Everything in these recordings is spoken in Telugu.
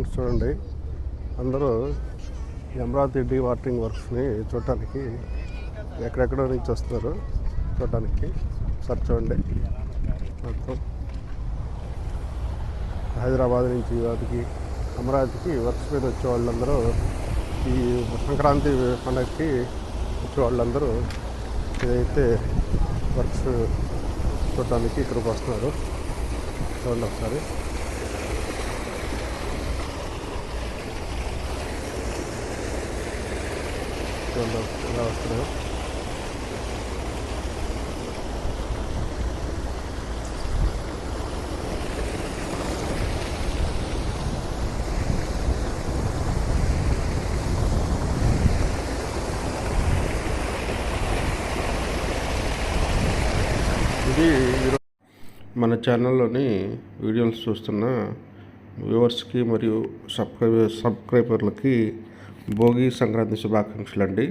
ఫ్రెండ్స్ చూడండి. అందరూ ఈ అమరావతి డీ వాటరింగ్ వర్క్స్ని చూడటానికి ఎక్కడెక్కడో నుంచి వస్తున్నారు చూడటానికి. సార్ చూడండి. మొత్తం హైదరాబాద్ నుంచి వాటికి అమరావతికి వర్క్స్ మీద వచ్చే వాళ్ళందరూ ఈ సంక్రాంతి పండగకి వచ్చే వాళ్ళందరూ ఇదైతే వర్క్స్ చూడటానికి ఇక్కడికి వస్తున్నారు చూడండి ఒకసారి. చూడండి ఎలా వస్తున్నాయి ఇది మన ఛానల్లోని వీడియోలు చూస్తున్న వ్యూవర్స్కి మరియు సబ్స్క్రైబర్ సబ్స్క్రైబర్లకి భోగి సంక్రాంతి శుభాకాంక్షలు అండి.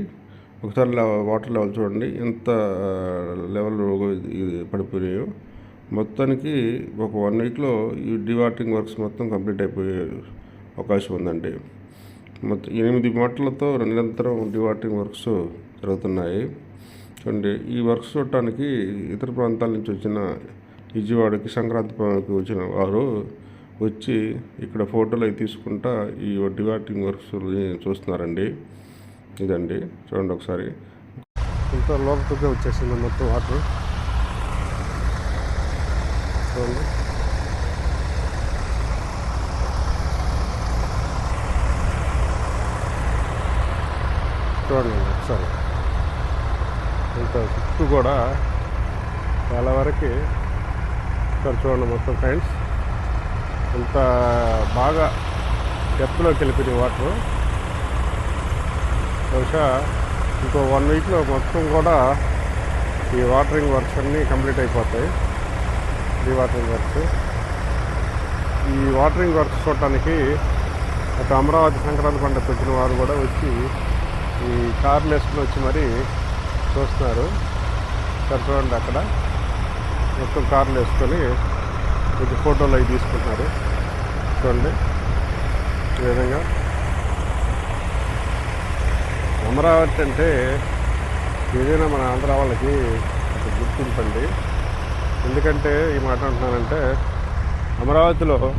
ఒకసారి వాటర్ లెవెల్ చూడండి. ఎంత లెవెల్ పడిపోయాయో పడిపోయినాయో. మొత్తానికి ఒక వన్ వీక్లో ఈ డివాటింగ్ వర్క్స్ మొత్తం కంప్లీట్ అయిపోయే అవకాశం ఉందండి. మొత్తం ఎనిమిది మోటార్లతో నిరంతరం డివాటింగ్ వర్క్స్ జరుగుతున్నాయి. చూడండి ఈ వర్క్స్ చూడటానికి ఇతర ప్రాంతాల నుంచి వచ్చిన విజయవాడకి సంక్రాంతి పండుగకి వచ్చిన వారు వచ్చి ఇక్కడ ఫోటోలు అవి తీసుకుంటా ఈ డివాటింగ్ వర్క్స్ చూస్తున్నారండి. ఇదండి. చూడండి ఒకసారి. ఇంత లోపలికే వచ్చేసింది మొత్తం వాటర్. చూడండి. చూడండి ఒకసారి. ఇంత చుట్టూ కూడా చాలా వరకు ఇక్కడ చూడండి మొత్తం ఫ్రెండ్స్ ఇంత బాగా డెప్త్లోకి వెళ్ళిపోయినాయి వాటర్ బహుశా ఇంకో వన్ వీక్లో మొత్తం కూడా ఈ వాటరింగ్ వర్క్స్ అన్నీ కంప్లీట్ అయిపోతాయి. డీ వాటరింగ్ వర్క్స్ ఈ వాటరింగ్ వర్క్స్ చూడటానికి అటు అమరావతి సంక్రాంతి పండుగ వచ్చిన వారు కూడా వచ్చి ఈ కార్లు వేసుకుని వచ్చి మరి చూస్తున్నారు. చూడండి అక్కడ. మొత్తం కార్లు వేసుకొని కొంచెం ఫోటోలు అవి తీసుకుంటున్నారు. చూడండి. ఈ విధంగా. అమరావతి అంటే ఏదైనా మన ఆంధ్ర వాళ్ళకి ఒక గుర్తింపు ఎందుకంటే ఈ మాట అంటున్నానంటే అమరావతిలో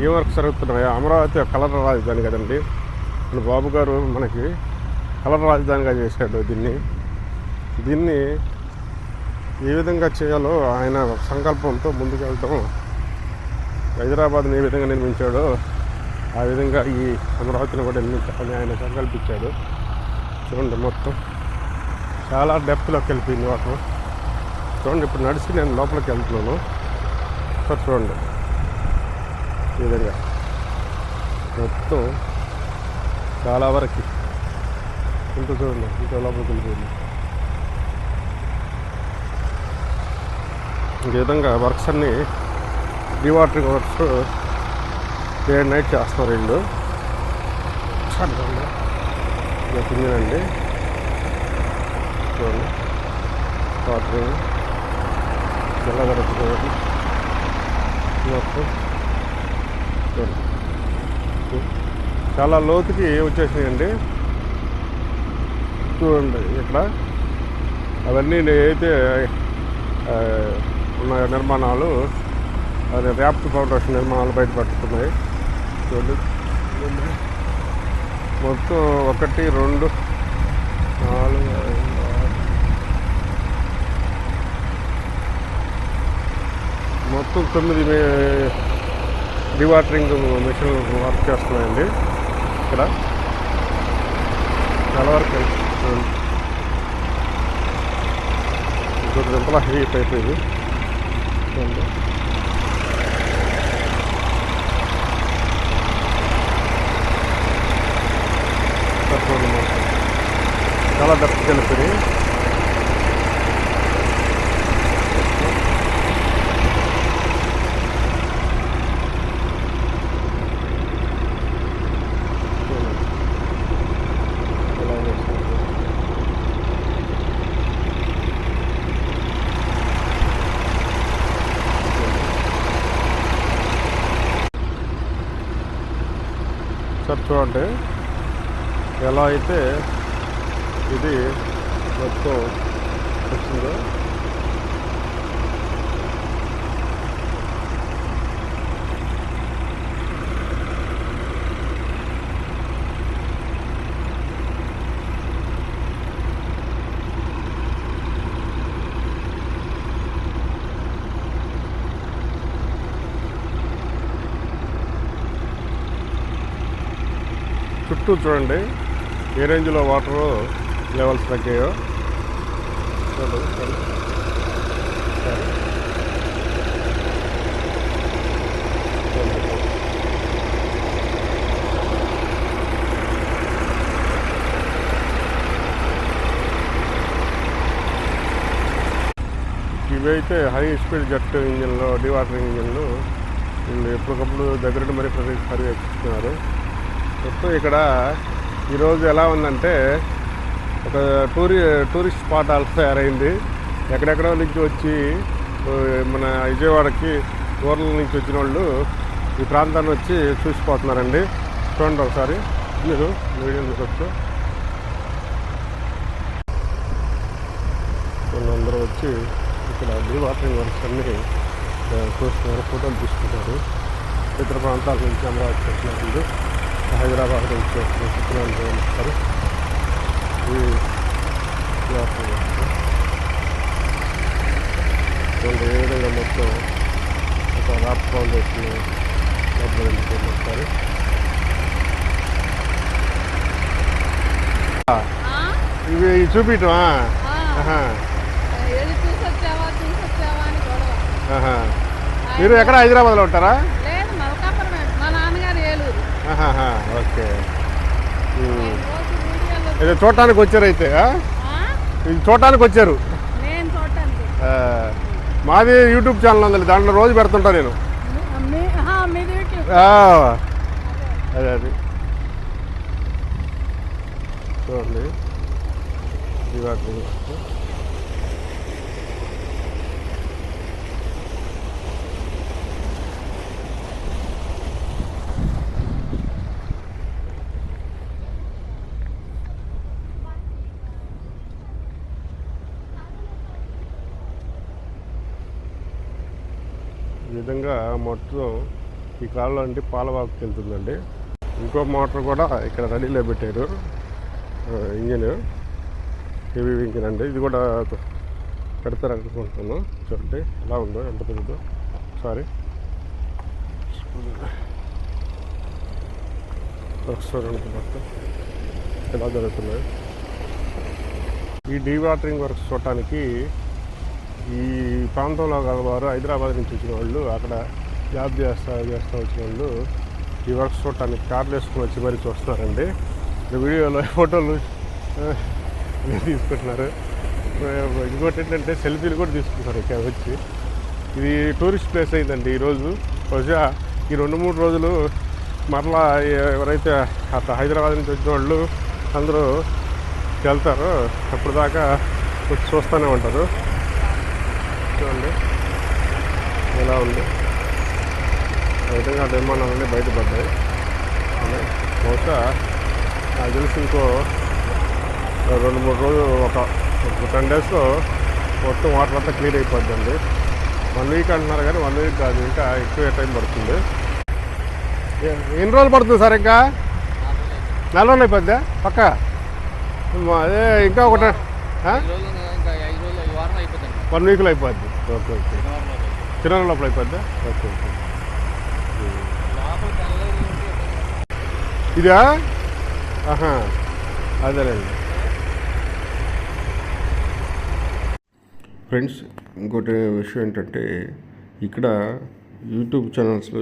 ఏ వర్క్ జరుగుతున్నాయో అమరావతి ఒక కలర్ రాజధాని కదండి. మన బాబు గారు మనకి కలర్ రాజధానిగా చేశాడు దీన్ని. దీన్ని ఏ విధంగా చేయాలో ఆయన సంకల్పంతో ముందుకెళ్ళటం హైదరాబాద్ని ఏ విధంగా నిర్మించాడో ఆ విధంగా ఈ అమరావతిని కూడా నిర్మించాలని ఆయన సంకల్పించాడు. చూడండి మొత్తం. చాలా డెప్త్లోకి వెళ్ళిపోయింది వాటర్. చూడండి ఇప్పుడు నడిచి నేను లోపలికి వెళ్తున్నాను. సార్ చూడండి. ఈ విధంగా. మొత్తం చాలా వరకు ఇంత చూడండి. ఇంత లోపలికి వెళ్ళిపోయింది. ఈ విధంగా వర్క్స్ అన్నీ dewatering works day and night చేస్తున్నారు వీళ్ళు. ఇలా కిందనండి. చూడండి. వాటరింగ్ ఎలా జరుగుతుంది చూడండి. చాలా లోతుకి వచ్చేసినాయండి. చూడండి ఇక్కడ. అవన్నీ అయితే ఉన్న నిర్మాణాలు. అది ర్యాప్ట్ ఫౌండేషన్ నిర్మాణాలు బయటపడుతున్నాయి చూడండి మొత్తం ఒకటి రెండు నాలుగు ఐదు ఆరు. మొత్తం తొమ్మిది మే- డివాటరింగ్ మిషన్ వర్క్ చేస్తున్నాయండి. ఇక్కడ. చాలా వరకు ఇంకొక ఇంకొకటి హెవీ ఇది చూడండి. ఇక్కడ చూడండి మొత్తం. చాలా డెప్త్ వెళ్ళిపోయి. చూడండి ఎలా అయితే ఇది మొత్తం వచ్చిందో? చుట్టూ చూడండి. ఏ రేంజ్లో వాటర్? లెవెల్స్ తగ్గాయో. సరే. ఇవైతే హై స్పీడ్ జెట్ ఇంజన్లు డివాటరింగ్ ఇంజన్లు వీళ్ళు ఎప్పటికప్పుడు దగ్గర మరి ప్రతి పర్యవేక్షిస్తున్నారు మొత్తం ఇక్కడ ఈరోజు ఎలా ఉందంటే ఒక టూరి టూరిస్ట్ స్పాట్ ఆల్సో తయారైంది. ఎక్కడెక్కడో నుంచి వచ్చి మన విజయవాడకి ఊర్ల నుంచి వచ్చిన వాళ్ళు ఈ ప్రాంతాన్ని వచ్చి చూసిపోతున్నారండి. చూడండి ఒకసారి. మీరు వీడియో చూసొచ్చు అందరూ వచ్చి ఇక్కడ బ్లూ వాటరింగ్ వర్క్స్ అన్ని చూస్తున్నారు ఫోటోలు తీసుకుంటారు. ఇతర ప్రాంతాల నుంచి అమరావతి వచ్చినప్పుడు హైదరాబాద్ నుంచి వచ్చిన చిత్రాలు వస్తారు ఈ బ్లూ వాటరింగ్ వర్క్స్ చూడండి ఏ విధంగా మొత్తం ఒక రాప్ ఫౌండేషన్ వస్తారు ఇవి చూపించమా ఆహా. మీరు ఎక్కడ హైదరాబాద్లో ఉంటారా ఓకే. ఇది చూడటానికి వచ్చారు అయితే? ఇది చూడటానికి వచ్చారు. మాది యూట్యూబ్ ఛానల్ ఉంది దాంట్లో రోజు పెడుతుంటా నేను. అదే అది. చూడండి. విధంగా మొత్తం ఈ కాలువ అంటే పాలవాకుకి వెళ్తుందండి ఇంకో మోటార్ కూడా ఇక్కడ రెడీలో పెట్టారు. ఇంజిన్ హెవీ ఇంజిన్ అండి. ఇది కూడా పెడతారు అనుకుంటున్నాను చూడండి ఎలా ఉందో ఎంత పెద్దదో సారీ. మొత్తం. ఎలా జరుగుతున్నాయి. ఈ డీవాటరింగ్ వర్క్స్ చూడటానికి ఈ ప్రాంతంలో గలవారు హైదరాబాద్ నుంచి వచ్చిన వాళ్ళు అక్కడ జాబ్ చేస్తా చేస్తూ వచ్చిన వాళ్ళు ఈ వర్క్స్ చూడటానికి కార్లు వేసుకుని వచ్చి మరి చూస్తున్నారండి. వీడియోలో ఫోటోలు తీసుకుంటున్నారు. ఇంకోటి ఏంటంటే సెల్ఫీలు కూడా తీసుకుంటారు ఇక్కడ వచ్చి. ఇది టూరిస్ట్ ప్లేస్ అయిందండి ఈరోజు. బహుశా ఈ రెండు మూడు రోజులు మరలా ఎవరైతే అట్లా హైదరాబాద్ నుంచి వచ్చిన వాళ్ళు అందరూ వెళ్తారు అప్పుడు దాకా వచ్చి చూస్తూనే ఉంటారు. చూడండి ఎలా ఉంది. ఆ విధంగా నిర్మాణాలన్నీ బయటపడ్డాయి. బహుశా నాకు తెలిసి ఇంకో రెండు మూడు రోజులు ఒక టెన్ డేస్లో మొత్తం వాటర్ అంతా క్లియర్ అయిపోద్దండి. వన్ వీక్ అంటున్నారు కానీ వన్ వీక్ కాదు ఇంకా ఎక్కువ టైం పడుతుంది. ఎన్ని రోజులు పడుతుంది సార్ ఇంకా? నాలుగు రోజులు అయిపోద్దా? పక్క? అదే ఇంకా ఒకటి వన్ వీక్లో అయిపోద్ది. Okay okay. చిన్న లోపల అయిపోద్దా ఓకే ఓకే. ఇదా? ఆహా అదేలేండి ఫ్రెండ్స్ ఇంకోటి విషయం ఏంటంటే ఇక్కడ యూట్యూబ్ ఛానల్స్లో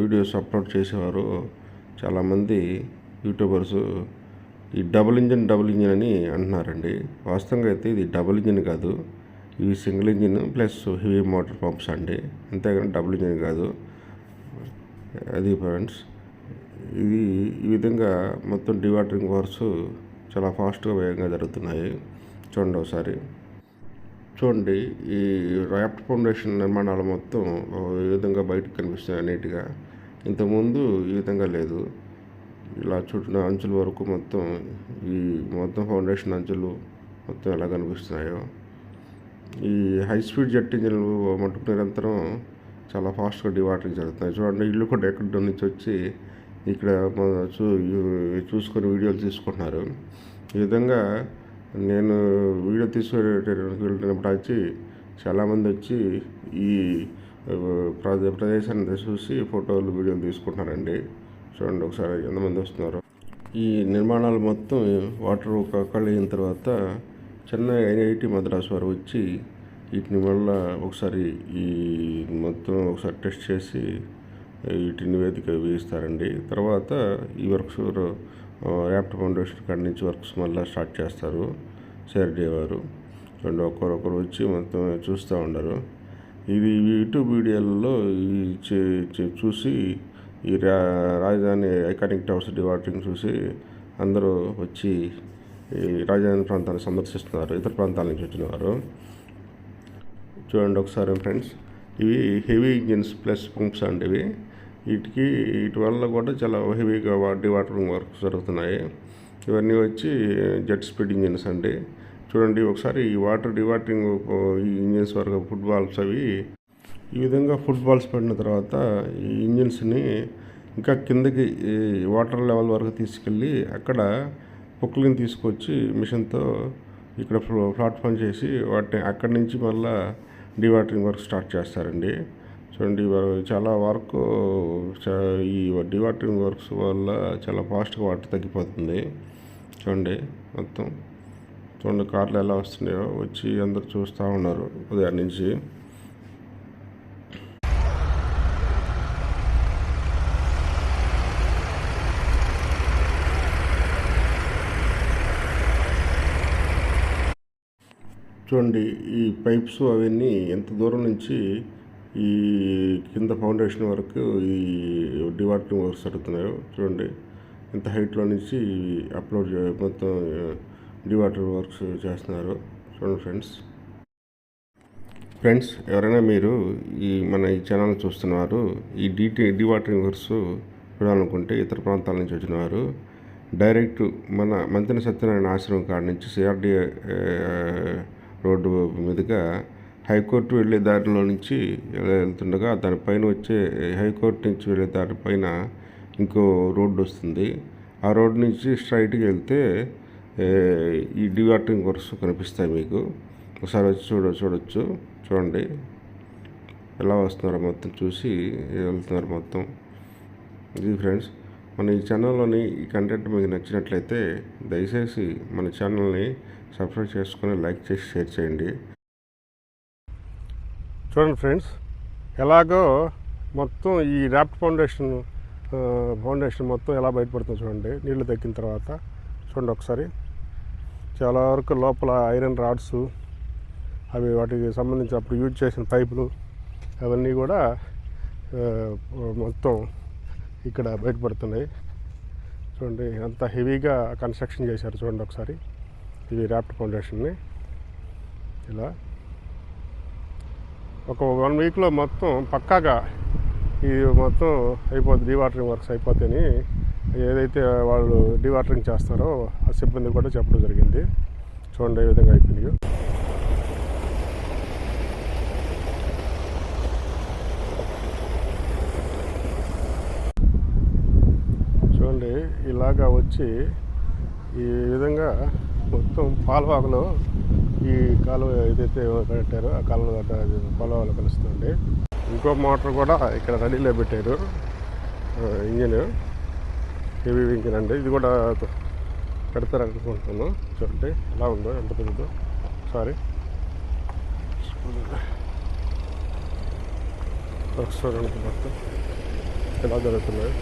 వీడియోస్ అప్లోడ్ చేసేవారు చాలామంది యూట్యూబర్స్. ఈ డబుల్ ఇంజిన్ డబుల్ ఇంజిన్ అని అంటున్నారండి. వాస్తవంగా అయితే ఇది డబుల్ ఇంజిన్ కాదు. ఇవి single engine plus heavy motor pumps అండి. అంతేగాని డబుల్ ఇంజిన్ కాదు. అది ఫ్రెండ్స్ ఇది ఈ విధంగా మొత్తం డివాటరింగ్ వర్క్స్ చాలా ఫాస్ట్గా వేగంగా జరుగుతున్నాయి. చూడండి ఒకసారి. చూడండి ఈ రాఫ్ట్ ఫౌండేషన్ నిర్మాణాలు మొత్తం ఈ విధంగా బయటకు కనిపిస్తున్నాయి నీట్గా. ఇంతకుముందు ఈ విధంగా లేదు. ఇలా చుట్టిన అంచుల వరకు మొత్తం ఈ మొత్తం ఫౌండేషన్ అంచులు మొత్తం ఎలా కనిపిస్తున్నాయో. ఈ హై స్పీడ్ జెట్ ఇంజిన్లు మటుకు నిరంతరం చాలా ఫాస్ట్గా డివాటరింగ్ జరుగుతున్నాయి. చూడండి ఇల్లు కూడా ఎక్కడి నుంచి వచ్చి ఇక్కడ చూ చూసుకొని వీడియోలు తీసుకుంటున్నారు. ఈ విధంగా నేను వీడియో తీసుకునేటప్పుడు వెళ్ళినప్పుడు వచ్చి చాలామంది వచ్చి ఈ ప్రదే ప్రదేశాన్ని చూసి ఫోటోలు వీడియోలు తీసుకుంటున్నారండి. చూడండి ఒకసారి ఎంతమంది వస్తున్నారు. ఈ నిర్మాణాలు మొత్తం వాటర్ ఒక అయిన తర్వాత చెన్నై ఐఐటి మద్రాస్ వారు వచ్చి వీటిని మళ్ళా ఒకసారి ఈ మొత్తం ఒకసారి టెస్ట్ చేసి వీటి నివేదిక వేయిస్తారండి. తర్వాత ఈ వర్క్స్ యాప్ట్ ఫౌండేషన్ కాడి నుంచి వర్క్స్ మళ్ళీ స్టార్ట్ చేస్తారు సిఆర్డీ వారు. రెండు ఒక్కరొకరు వచ్చి మొత్తం చూస్తూ ఉండరు. ఇది యూట్యూబ్ వీడియోలలో చే- చూసి ఈ రా రాజధాని ఐకానిక్ టవర్స్ డివాటరింగ్ చూసి అందరూ వచ్చి ఈ రాజధాని ప్రాంతాన్ని సందర్శిస్తున్నారు ఇతర ప్రాంతాల నుంచి వచ్చిన వారు చూడండి ఒకసారి ఫ్రెండ్స్ ఇవి హెవీ ఇంజిన్స్ ప్లస్ పంప్స్ అండి ఇవి. వీటికి వీటి వల్ల కూడా చాలా హెవీగా డివాటరింగ్ వర్క్ జరుగుతున్నాయి. ఇవన్నీ వచ్చి జెట్ స్పీడ్ ఇంజిన్స్ అండి. చూడండి ఒకసారి ఈ వాటర్ డివాటరింగ్ ఈ ఇంజిన్స్ వరకు ఫుట్బాల్స్ అవి. ఈ విధంగా ఫుట్బాల్స్ పడిన తర్వాత ఈ ఇంజిన్స్ని ఇంకా కిందకి వాటర్ లెవెల్ వరకు తీసుకెళ్ళి అక్కడ పొక్కులను తీసుకొచ్చి మిషన్తో ఇక్కడ ఫ్లో- ప్లాట్ఫామ్ చేసి వాటిని అక్కడి నుంచి మళ్ళా డివాటరింగ్ వర్క్ స్టార్ట్ చేస్తారండి. చూడండి చాలా వర్క్ ఈ డివాటరింగ్ వర్క్స్ వల్ల చాలా ఫాస్ట్గా వాటర్ తగ్గిపోతుంది. చూడండి మొత్తం చూడండి కార్లు ఎలా వస్తున్నాయో వచ్చి అందరు చూస్తూ ఉన్నారు ఉదయం నుంచి. చూడండి ఈ పైప్స్ అవన్నీ ఎంత దూరం నుంచి ఈ కింద ఫౌండేషన్ వరకు ఈ డివాటరింగ్ వర్క్స్ జరుగుతున్నాయో చూడండి. ఎంత హైట్లో నుంచి అప్లోడ్ మొత్తం డివాటర్ వర్క్స్ చేస్తున్నారు చూడండి ఫ్రెండ్స్. ఫ్రెండ్స్ ఎవరైనా మీరు ఈ మన ఈ ఛానల్ చూస్తున్నారు ఈ డిటి డివాటరింగ్ వర్క్స్ చూడాలనుకుంటే ఇతర ప్రాంతాల నుంచి వచ్చిన వారు డైరెక్ట్ మన మంత్రి సత్యనారాయణ ఆశ్రమం కాడ నుంచి సిఆర్డీ రోడ్డు మీదుగా హైకోర్టు వెళ్ళే దారిలో నుంచి వెళ్తుండగా దానిపైన వచ్చే హైకోర్టు నుంచి వెళ్ళే దారి పైన ఇంకో రోడ్డు వస్తుంది. ఆ రోడ్డు నుంచి స్ట్రైట్గా వెళ్తే ఈ డివాటరింగ్ వర్క్స్ కనిపిస్తాయి మీకు. ఒకసారి వచ్చి చూడ చూడొచ్చు. చూడండి. ఎలా వస్తున్నారో మొత్తం చూసి వెళ్తున్నారు మొత్తం. ఇది ఫ్రెండ్స్ మన ఈ ఛానల్లోని ఈ కంటెంట్ మీకు నచ్చినట్లయితే దయచేసి మన ఛానల్ని సబ్స్క్రైబ్ చేసుకొని లైక్ చేసి షేర్ చేయండి. చూడండి ఫ్రెండ్స్ ఎలాగో మొత్తం ఈ ర్యాప్ట్ ఫౌండేషన్ ఫౌండేషన్ మొత్తం ఎలా బయటపడుతుంది చూడండి. నీళ్ళు తగ్గిన తర్వాత చూడండి ఒకసారి. చాలా వరకు లోపల ఐరన్ రాడ్స్ అవి వాటికి సంబంధించి అప్పుడు యూజ్ చేసిన పైపులు అవన్నీ కూడా మొత్తం ఇక్కడ బయటపడుతున్నాయి. చూడండి అంత హెవీగా కన్స్ట్రక్షన్ చేశారు చూడండి ఒకసారి. ఇది ర్యాప్ట్ ఫౌండేషన్ని ఇలా. ఒక వన్ వీక్లో మొత్తం పక్కాగా ఇది మొత్తం అయిపోద్ది డీవాటరింగ్ వర్క్స్ అయిపోతాయని ఏదైతే వాళ్ళు డీవాటరింగ్ చేస్తారో ఆ సిబ్బంది కూడా చెప్పడం జరిగింది. చూడండి ఏ విధంగా అయిపోయింది చూడండి ఇలాగా వచ్చి ఈ విధంగా మొత్తం పాలవాగులో ఈ కాలువ ఏదైతే పెట్టారో ఆ కాలువ గట్ట పాలవాగులో కలుస్తుంది. ఇంకో మోటార్ కూడా ఇక్కడ రెడీలో పెట్టారు. ఇంజిన్ హెవీ ఇంజిన్ అండి. ఇది కూడా పెడతారు అనుకుంటున్నాను చూడండి ఎలా ఉందో ఎంత పెద్దదో సారీ. చూడండి మొత్తం ఎలా జరుగుతున్నాయి.